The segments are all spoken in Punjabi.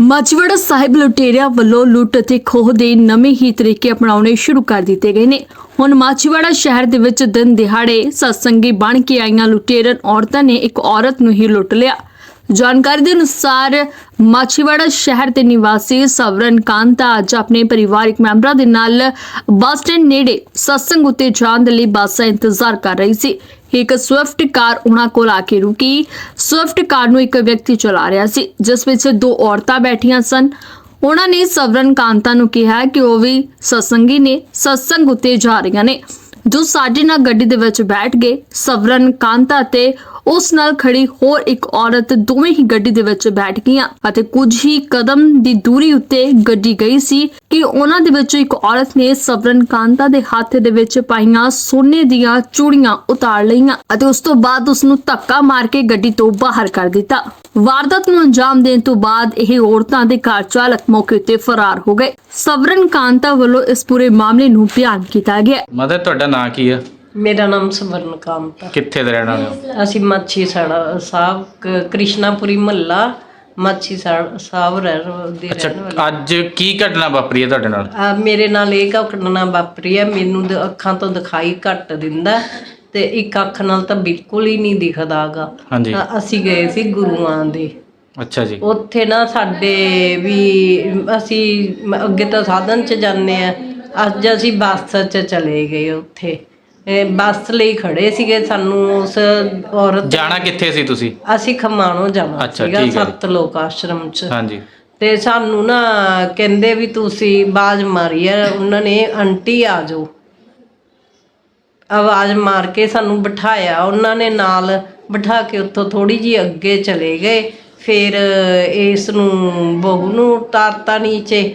ਮਾਚੀਵਾੜਾ ਸਾਹਿਬ ਲੁਟੇਰਿਆਂ ਵੱਲੋਂ ਲੁੱਟ ਅਤੇ ਖੋਹ ਦੇ ਨਵੇਂ ਹੀ ਤਰੀਕੇ ਅਪਣਾਉਣੇ ਸ਼ੁਰੂ ਕਰ ਦਿੱਤੇ ਗਏ ਨੇ। ਹੁਣ ਮਾਚੀਵਾੜਾ ਸ਼ਹਿਰ ਦੇ ਵਿੱਚ ਦਿਨ ਦਿਹਾੜੇ ਸਤਸੰਗੀ ਬਣ ਕੇ ਆਈਆਂ ਲੁਟੇਰਨ ਔਰਤਾਂ ਨੇ ਇੱਕ ਔਰਤ ਨੂੰ ਹੀ ਲੁੱਟ ਲਿਆ। ਜਾਣਕਾਰੀ ਦੇ ਅਨੁਸਾਰ ਮਾਛੀਵਾੜਾ ਸ਼ਹਿਰ ਦੇ ਨਿਵਾਸੀ ਸਵਰਨ ਕਾਂਤਾ ਅੱਜ ਆਪਣੇ ਪਰਿਵਾਰਕ ਮੈਂਬਰਾਂ ਦੇ ਨਾਲ ਬੱਸ ਸਟੈਂਡ ਨੇੜੇ ਸਤਸੰਗ ਉੱਤੇ ਜਾਣ ਦੇ ਲਈ ਬੱਸ ਦਾ ਇੰਤਜ਼ਾਰ ਕਰ ਰਹੀ ਸੀ। ਇੱਕ ਸਵਿਫਟ ਕਾਰ ਉਹਨਾਂ ਕੋਲ ਆ ਕੇ ਰੁਕੀ। ਸਵਿਫਟ ਕਾਰ ਨੂੰ ਇੱਕ ਵਿਅਕਤੀ ਚਲਾ ਰਿਹਾ ਸੀ, ਜਿਸ ਵਿੱਚ ਦੋ ਔਰਤਾਂ ਬੈਠੀਆਂ ਸਨ। ਉਹਨਾਂ ਨੇ ਸਵਰਨ ਕਾਂਤਾ ਨੂੰ ਕਿਹਾ ਕਿ ਉਹ ਵੀ ਸਤਸੰਗੀ ਨੇ, ਸਤਸੰਗ ਉੱਤੇ ਜਾ ਰਹੀਆਂ ਨੇ। ਜੋ ਸਾਡੇ ਨਾਲ ਗੱਡੀ ਦੇ ਵਿੱਚ ਬੈਠ ਗਏ, ਸਵਰਨ ਕਾਂਤਾ ਤੇ ਉਸ ਨਾਲ ਖੜੀ ਹੋਰ ਇੱਕ ਔਰਤ ਦੋਵੇਂ ਹੀ ਗੱਡੀ ਦੇ ਵਿੱਚ ਬੈਠ ਗਈਆਂ ਅਤੇ ਕੁਝ ਹੀ ਕਦਮ ਦੀ ਦੂਰੀ ਉੱਤੇ ਗੱਡੀ ਗਈ ਸੀ ਕਿ ਉਹਨਾਂ ਦੇ ਵਿੱਚੋਂ ਇੱਕ ਔਰਤ ਨੇ ਸਵਰਨ ਕਾਂਤਾ ਦੇ ਹੱਥ ਦੇ ਵਿੱਚ ਪਾਈਆਂ ਸੋਨੇ ਦੀਆਂ ਚੂੜੀਆਂ ਉਤਾਰ ਲਈਆਂ ਅਤੇ ਉਸ ਤੋਂ ਬਾਅਦ ਉਸ ਨੂੰ ਧੱਕਾ ਮਾਰ ਕੇ ਗੱਡੀ ਤੋਂ ਬਾਹਰ ਕਰ ਦਿੱਤਾ। ਵਾਰਦਾਤ ਨੂੰ ਅੰਜਾਮ ਦੇਣ ਤੋਂ ਬਾਅਦ ਇਹ ਔਰਤਾਂ ਦੇ ਕਾਰ ਚਾਲਕ ਮੌਕੇ ਉੱਤੇ ਫਰਾਰ ਹੋ ਗਏ। ਸਵਰਨ ਕਾਂਤਾ ਵੱਲੋਂ ਇਸ ਪੂਰੇ ਮਾਮਲੇ ਨੂੰ ਬਿਆਨ ਕੀਤਾ ਗਿਆ। ਮਦਰ ਤੁਹਾਡਾ ਨਾਂ ਕੀ ਹੈ ਮੇਰਾ ਨਾਮ ਸਵਰਨ ਕਾਂਤ ਆ ਕਿੱਥੇ ਦੇ ਰਹਿਣ ਵਾਲੇ ਹੋ? ਅਸੀਂ ਮੱਛੀ ਸਾੜਾ ਸਾਹਿਬ ਕ- ਕ੍ਰਿਸ਼ਨਾਪੁਰੀ ਮਹੱਲਾ ਮੱਛੀ ਸਾੜ- ਸਾਹਿਬ ਰਹਿ ਦੇ ਅੱਛਾ ਰਹਿਣ ਵਾਲੇ। ਅੱਜ ਕੀ ਘਟਨਾ ਵਾਪਰੀ ਹੈ ਤੁਹਾਡੇ ਨਾਲ? ਆ ਮੇਰੇ ਨਾਲ ਇਹ ਘਟਨਾ ਵਾਪਰੀ ਹੈ ਮੈਨੂੰ ਦ- ਅੱਖਾਂ ਤੋਂ ਦਿਖਾਈ ਘੱਟ ਦਿੰਦਾ ਤੇ ਇੱਕ ਅੱਖ ਨਾਲ ਤਾਂ ਬਿਲਕੁਲ ਹੀ ਨਹੀਂ ਦਿਖਦਾਗਾ ਹਾਂਜੀ। ਅਸੀਂ ਗਏ ਸੀ ਗੁਰੂਆਂ ਦੇ। ਅੱਛਾ ਜੀ। ਉੱਥੇ ਨਾ ਸਾਡੇ ਵੀ ਅਸੀਂ ਮ- ਅੱਗੇ ਤਾਂ ਸਾਧਨ 'ਚ ਜਾਂਦੇ ਆ ਅੱਜ ਅਸੀਂ ਬੱਸ 'ਚ ਚਲੇ ਗਏ ਉੱਥੇ। ਇਹ ਬੱਸ ਲਈ ਖੜੇ ਸੀਗੇ ਸਾਨੂੰ ਉਸ ਔਰਤ ਜਾਣਾ ਕਿੱਥੇ ਸੀ ਤੁਸੀਂ? ਅਸੀਂ ਖਮਾਣੋ ਜਾਣਾ ਅੱਛਾ, ਸੀਗਾ ਠੀਕ ਹੈ ਜੀ। ਸੱਤ ਲੋਕ ਆਸ਼ਰਮ 'ਚ। ਹਾਂਜੀ। ਤੇ ਸਾਨੂੰ ਨਾ ਕਹਿੰਦੇ ਵੀ ਤੁਸੀਂ ਬਾਜ਼ ਮਾਰੀ ਆ ਉਹਨਾਂ ਨੇ ਆਂਟੀ ਆ ਜਾਓ। ਆਵਾਜ਼ ਮਾਰ ਕੇ ਸਾਨੂੰ ਬਿਠਾਇਆ। ਉਹਨਾਂ ਨੇ ਨਾਲ ਬਿਠਾ ਕੇ ਉੱਥੋਂ ਥੋੜੀ ਜੀ ਅੱਗੇ ਚਲੇ ਗਏ। ਫਿਰ ਇਸ ਨੂੰ ਬਹੂ ਨੂੰ ਉਤਾਰਤਾ ਨੀਚੇ।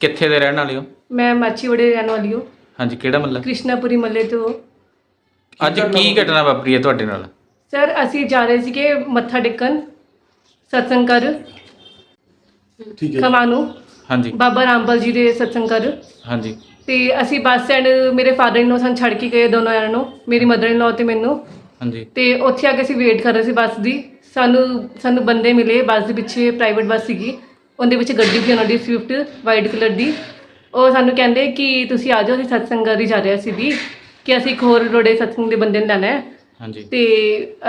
ਕਿੱਥੇ ਦੇ ਰਹਿਣ ਵਾਲੇ ਹੋ? ਮੈਂ ਮਾਚੀਵਾੜੇ ਦੀ ਰਹਿਣ ਵਾਲੀ ਹਾਂ। ਹਾਂਜੀ ਕਿਹੜਾ ਮੱਲਾ? ਕ੍ਰਿਸ਼ਨਾਪੁਰੀ ਮੱਲੇ ਤੋਂ। ਅੱਜ ਕੀ ਘਟਨਾ ਵਾਪਰੀ ਹੈ ਤੁਹਾਡੇ ਨਾਲ? ਸਰ ਅਸੀਂ ਜਾ ਰਹੇ ਸੀਗੇ ਮੱਥਾ ਟੇਕਣ। ਸਤਸੰਗ ਕਰ। ਠੀਕ ਹੈ ਖਮਾਨੂ ਹਾਂਜੀ। ਬਾਬਾ ਰਾਮਪਾਲ ਜੀ ਦੇ ਸਤਸੰਗ ਕਰ। ਹਾਂਜੀ। ਤੇ ਅਸੀਂ ਬੱਸ ਸਟੈਂਡ ਮੇਰੇ ਫਾਦਰ ਲੋ ਸਾਨੂੰ ਛੱਡ ਕੇ ਗਏ ਦੋਨੋਂ ਜਣਿਆਂ ਨੂੰ ਮੇਰੀ ਮਦਰ ਇਨ ਲੋ ਤੇ ਮੈਨੂੰ। ਹਾਂਜੀ। ਤੇ ਉੱਥੇ ਆ ਕੇ ਅਸੀਂ ਵੇਟ ਕਰ ਰਹੇ ਸੀ ਬੱਸ ਦੀ। ਸਾਨੂੰ ਸਾਨੂੰ ਬੰਦੇ ਮਿਲੇ ਬੱਸ ਦੇ ਪਿੱਛੇ ਪ੍ਰਾਈਵੇਟ ਬੱਸ ਸੀਗੀ। ਉਹਦੇ ਵਿੱਚ ਗੱਡੀ ਸੀ ਉਹਨਾਂ ਦੀ ਸਵਿਫਟ ਵਾਈਟ ਕਲਰ ਦੀ। ਉਹ ਸਾਨੂੰ ਕਹਿੰਦੇ ਕਿ ਤੁਸੀਂ ਆ ਜਾਓ ਅਸੀਂ ਸਤਸੰਗ ਕਰੀ ਜਾ ਰਹੇ ਸੀ ਵੀ ਕਿ ਅਸੀਂ ਇੱਕ ਹੋਰ ਰੋੜੇ ਸਤਸੰਗ ਦੇ ਬੰਦੇ ਨੂੰ ਲੈਣਾ ਹੈ। ਹਾਂਜੀ। ਤੇ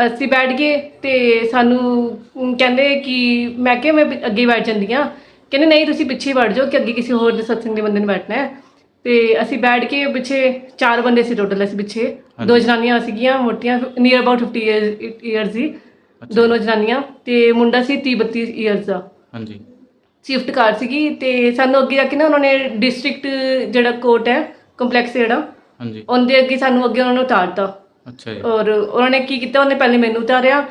ਅਸੀਂ ਬੈਠ ਗਏ ਤੇ ਸਾਨੂੰ ਕਹਿੰਦੇ ਕਿ ਮੈਂ ਕਿਹਾ ਮੈਂ ਪਿ- ਅੱਗੇ ਬੈਠ ਜਾਂਦੀ ਹਾਂ। ਕਹਿੰਦੇ ਨਹੀਂ ਤੁਸੀਂ ਪਿੱਛੇ ਹੀ ਬੈਠ ਜਾਓ ਕਿ ਅੱਗੇ ਕਿਸੇ ਹੋਰ ਦੇ ਸਤਸੰਗ ਦੇ ਬੰਦੇ ਨੇ ਬੈਠਣਾ ਹੈ। ਤੇ ਅਸੀਂ ਬੈਠ ਕੇ ਪਿੱਛੇ ਚਾਰ ਬੰਦੇ ਸੀ ਟੋਟਲ ਅਸੀਂ ਪਿੱਛੇ। ਦੋ ਜਨਾਨੀਆਂ ਸੀਗੀਆਂ ਮੋਟੀਆਂ ਨੀਅਰ ਅਬਾਊਟ 50 ਇਅਰਸ ਸੀ। ਦੋਨੋਂ ਜਨਾਨੀਆਂ ਤੇ ਮੁੰਡਾ ਸੀ 30 32 ਇਅਰਸ ਦਾ। ਹਾਂਜੀ। ਸ਼ਿਫਟ ਕਾਰ ਸੀਗੀ ਤੇ ਸਾਨੂੰ ਅੱਗੇ ਜਾ ਕੇ ਨਾ ਉਹਨਾਂ ਨੇ ਡਿਸਟ੍ਰਿਕਟ ਜਿਹੜਾ ਕੋਰਟ ਹੈ ਕੰਪਲੈਕਸ ਜਿਹੜਾ ਹਾਂਜੀ। ਉਹਦੇ ਅੱਗੇ ਸਾਨੂੰ ਅੱਗੇ ਉਹਨਾਂ ਨੂੰ ਉਤਾਰਤਾ। ਅੱਛਾ ਜੀ। ਔਰ ਉਹਨਾਂ ਨੇ ਕੀ ਕੀਤਾ ਉਹਨੇ ਪਹਿਲੇ ਮੈਨੂੰ ਉਤਾਰਿਆ।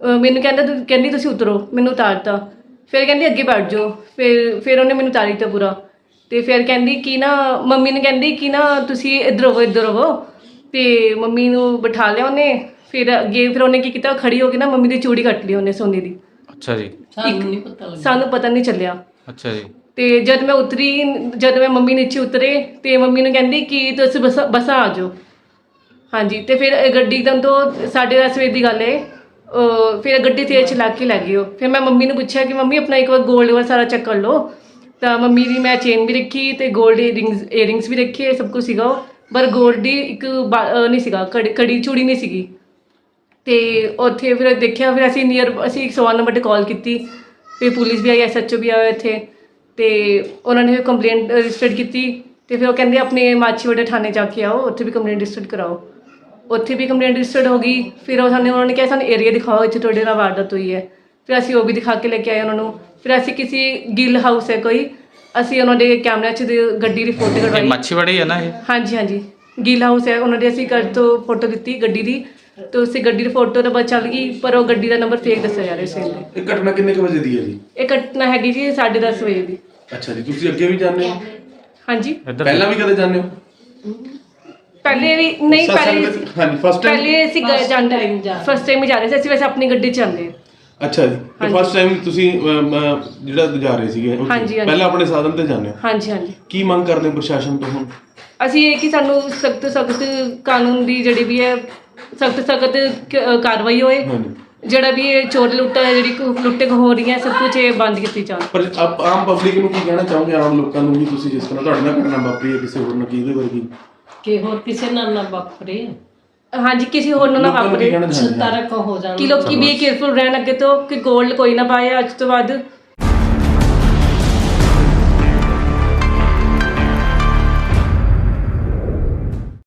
ਅਹ ਮੈਨੂੰ ਕਹਿੰਦਾ ਤੂੰ ਕਹਿੰਦੀ ਤੁਸੀਂ ਉਤਰੋ ਮੈਨੂੰ ਉਤਾਰਤਾ। ਫਿਰ ਕਹਿੰਦੀ ਅੱਗੇ ਬੈਠ ਜਾਓ। ਫਿਰ ਫਿਰ ਉਹਨੇ ਮੈਨੂੰ ਉਤਾਰੀ ਤਾ ਪੂਰਾ। ਤੇ ਫਿਰ ਕਹਿੰਦੀ ਕਿ ਨਾ ਮੰਮੀ ਨੇ ਕਹਿੰਦੀ ਕਿ ਨਾ ਤੁਸੀਂ ਇੱਧਰ ਹੋਵੋ ਇੱਧਰ ਹੋਵੋ ਤੇ ਮੰਮੀ ਨੂੰ ਬਿਠਾ ਲਿਆ ਉਹਨੇ। ਫਿਰ ਅੱਗੇ ਫਿਰ ਉਹਨੇ ਕੀ ਕੀਤਾ ਖੜੀ ਹੋ ਕੇ ਨਾ ਮੰਮੀ ਦੀ ਚੂੜੀ ਕੱਟ ਲਈ ਉਹਨੇ ਸੋਨੇ ਦੀ। ਅੱਛਾ ਜੀ। ਸਾਨੂੰ ਨਹੀਂ ਪਤਾ ਲੱਗਿਆ। ਸਾਨੂੰ ਪਤਾ ਨਹੀਂ ਚੱਲਿਆ। ਅੱਛਾ ਜੀ। ਤੇ ਜਦ ਮੈਂ ਉਤਰੀ ਜਦ ਮੈਂ ਮੰਮੀ ਨੀਚੇ ਉਤਰੇ ਤੇ ਮੰਮੀ ਨੂੰ ਕਹਿੰਦੀ ਕਿ ਤੁਸੀਂ ਬਸ ਬਸਾਂ ਆ ਜਾਓ। ਹਾਂਜੀ ਤੇ ਫਿਰ ਇਹ ਗੱਡੀ ਦਮ ਤੋਂ ਸਾਡੇ ਦਾ ਸਵੇਰ ਦੀ ਗੱਲ ਹੈ ਫਿਰ ਗੱਡੀ ਤੇ ਚਲਾ ਕੇ ਲੈ ਗਈ ਫਿਰ ਮੈਂ ਮੰਮੀ ਨੂੰ ਪੁੱਛਿਆ ਕਿ ਮੰਮੀ ਆਪਣਾ ਇੱਕ ਵਾਰ ਗੋਲਡ ਵਾਲਾ ਸਾਰਾ ਚੈੱਕ ਕਰ ਲਓ। ਤਾਂ ਮੰਮੀ ਦੀ ਮੈਂ ਚੇਨ ਵੀ ਰੱਖੀ ਤੇ ਗੋਲਡ ਏਅਰਿੰਗਸ ਏਅਰਿੰਗਸ ਵੀ ਰੱਖੇ ਸਭ ਕੁਝ ਸੀਗਾ ਉਹ, ਪਰ 골ਡ ਦੀ ਇੱਕ ਬਾ- ਨਹੀਂ ਸੀਗਾ ਕੜੀ- ਕੜੀ ਚੂੜੀ ਨਹੀਂ ਸੀਗੀ। ਤੇ ਉੱਥੇ ਫਿਰ ਦੇਖਿਆ ਫਿਰ ਅਸੀਂ ਨੀਅਰ ਅਸੀਂ 101 ਨੰਬਰ ਤੇ ਕਾਲ ਕੀਤੀ ਫਿਰ ਪੁਲਿਸ ਵੀ ਆਈ ਐਸਐਚਓ ਵੀ ਆਇਆ ਇੱਥੇ ਤੇ ਉਹਨਾਂ ਨੇ ਕੰਪਲੇਂਟ ਰਜਿਸਟਰ ਕੀਤੀ ਤੇ ਫਿਰ ਉਹ ਕਹਿੰਦੇ ਆਪਣੇ ਮਾਛੀਵਾੜਾ ਥਾਣੇ ਜਾ ਕੇ ਆਓ ਉੱਥੇ ਵੀ ਕੰਪਲੇਂਟ ਰਜਿਸਟਰ ਕਰਾਓ। ਉੱਥੇ ਵੀ ਕੰਪਲੇਂਟ ਰਜਿਸਟਰਡ ਹੋ ਗਈ ਫਿਰ ਉਹ ਸਾਨੂੰ ਉਹਨਾਂ ਨੇ ਕਿਹਾ ਸਾਨੂੰ ਏਰੀਆ ਦਿਖਾਓ ਇੱਥੇ ਤੁਹਾਡੇ ਨਾਲ ਵਾਰਦਾਤ ਹੋਈ ਹੈ। ਫਿਰ ਅਸੀਂ ਉਹ ਵੀ ਦਿਖਾ ਕੇ ਲੈ ਕੇ ਆਏ ਉਹਨਾਂ ਨੂੰ। ਫਿਰ ਅਸੀਂ ਕਿਸੇ ਗਿੱਲ ਹਾਊਸ ਹੈ ਕੋਈ ਅਸੀਂ ਉਹਨਾਂ ਦੇ ਕੈਮਰਿਆਂ 'ਚ ਦੇ- ਗੱਡੀ ਦੀ ਫੋਟੋ ਇਹ ਕਢਵਾਈ। ਮੱਛੀਵਾੜੀ ਹੈ ਨਾ ਇਹ? ਹਾਂਜੀ ਹਾਂਜੀ। ਗਿੱਲ ਹਾਊਸ ਹੈ ਉਹਨਾਂ ਦੇ ਅਸੀਂ ਘਰ ਤੋਂ ਫੋਟੋ ਦਿੱਤੀ ਗੱਡੀ ਦੀ। ਤੇ ਉਸੇ ਗੱਡੀ ਦੀ ਫੋਟੋ ਤਾਂ ਬਸ ਚੱਲ ਗਈ ਪਰ ਉਹ ਗੱਡੀ ਦਾ ਨੰਬਰ ਫੇਕ ਦੱਸਿਆ ਜਾ ਰਿਹਾ ਸੀ। ਇਹਦੇ ਇਹ ਘਟਨਾ ਕਿੰਨੇ ਕੁ ਵਜੇ ਦੀ ਹੈ ਜੀ? ਇਹ ਘਟਨਾ ਹੈਗੀ ਜੀ 10:30 ਵਜੇ ਦੀ। ਅੱਛਾ ਜੀ ਤੁਸੀਂ ਅੱਗੇ ਵੀ ਜਾਂਦੇ ਹੋ? ਹਾਂਜੀ। ਪਹਿਲਾਂ ਵੀ ਕਦੇ ਜਾਂਦੇ ਹੋ? ਪਹਿਲੇ ਵੀ ਨਹੀਂ ਪਹਿਲੇ ਸਤਸੰਗ ਵਿੱਚ- ਹਾਂਜੀ ਫਸਟ ਟਾਈਮ ਪਹਿਲੇ ਅਸੀਂ ਗਏ ਜਾਂਦੇ ਫਸਟ ਟਾਈਮ ਹੀ ਜਾ ਰਹੇ ਸੀ ਅਸੀਂ ਵੈਸੇ ਆਪਣੀ ਗੱਡੀ 'ਚ ਜਾਂਦੇ ਅੱਛਾ ਜੀ ਤੇ ਫਸਟ ਟਾਈਮ ਤੁਸੀਂ ਅਮ, ਅਮ, ਜਿਹੜਾ ਜਾ ਰਹੇ ਸੀਗੇ ਉੱਥੇ। ਹਾਂਜੀ, ਹਾਂਜੀ। ਪਹਿਲਾਂ ਆਪਣੇ ਸਾਧਨ ਤੇ ਜਾਂਦੇ ਹੋ? ਹਾਂਜੀ ਹਾਂਜੀ। ਕੀ ਮੰਗ ਕਰਦੇ ਹੋ ਪ੍ਰਸ਼ਾਸਨ ਤੋਂ ਹੁਣ? ਅਸੀਂ ਇਹ ਕਿ ਸਾਨੂੰ ਸਖਤ ਸਖਤ ਕਾਨੂੰਨ ਦੀ ਜਿਹੜੀ ਵੀ ਹੈ ਸਖਤ ਸਖਤ ਕਾਰਵਾਈ ਹੋਏ। ਹਾਂਜੀ। ਜਿਹੜਾ ਵੀ ਇਹ ਚੋਰ ਲੁੱਟਾ ਹੈ ਜਿਹੜੀ ਲੁੱਟੇ ਹੋ ਰਹੀਆਂ ਸਭ ਕੁਝ ਇਹ ਬੰਦ ਕੀਤੀ ਜਾਣ। ਪਰ ਆਪ- ਆਮ ਪਬਲਿਕ ਨੂੰ ਕੀ ਕਹਿਣਾ ਚਾਹੋਗੇ? ਆਮ ਲੋਕਾਂ ਨੂੰ ਵੀ ਤੁਸੀਂ ਜਿਸ ਤਰ੍ਹਾਂ ਤੁਹਾਡੇ ਨਾਲ ਘਟਨਾ ਵਾਪਰੀ ਹੈ ਕਿਸੇ ਹੋਰ ਨਾਲ ਕੀ ਇਹਦੇ ਵਰਗੀ ਕਿ? ਹੋਰ ਕਿਸੇ ਨਾਲ ਨਾ ਵਾਪਰੇ? ਹਾਂਜੀ ਕਿਸੇ ਹੋਰ ਨੂੰ ਨਾ ਲੋਕਾਂ ਨੂੰ ਕੀ ਵਾਪਰੇ। ਕਹਿਣਾ ਹੋ? ਹੋ ਜਾਣ। ਕਿ ਲੋਕੀ ਵੀ ਕੇਅਰਫੁਲ ਰਹਿਣ ਅੱਗੇ ਤੋਂ ਕਿ 골ਡ ਕੋਈ ਨਾ ਪਾਏ ਅੱਜ ਤੋਂ ਬਾਅਦ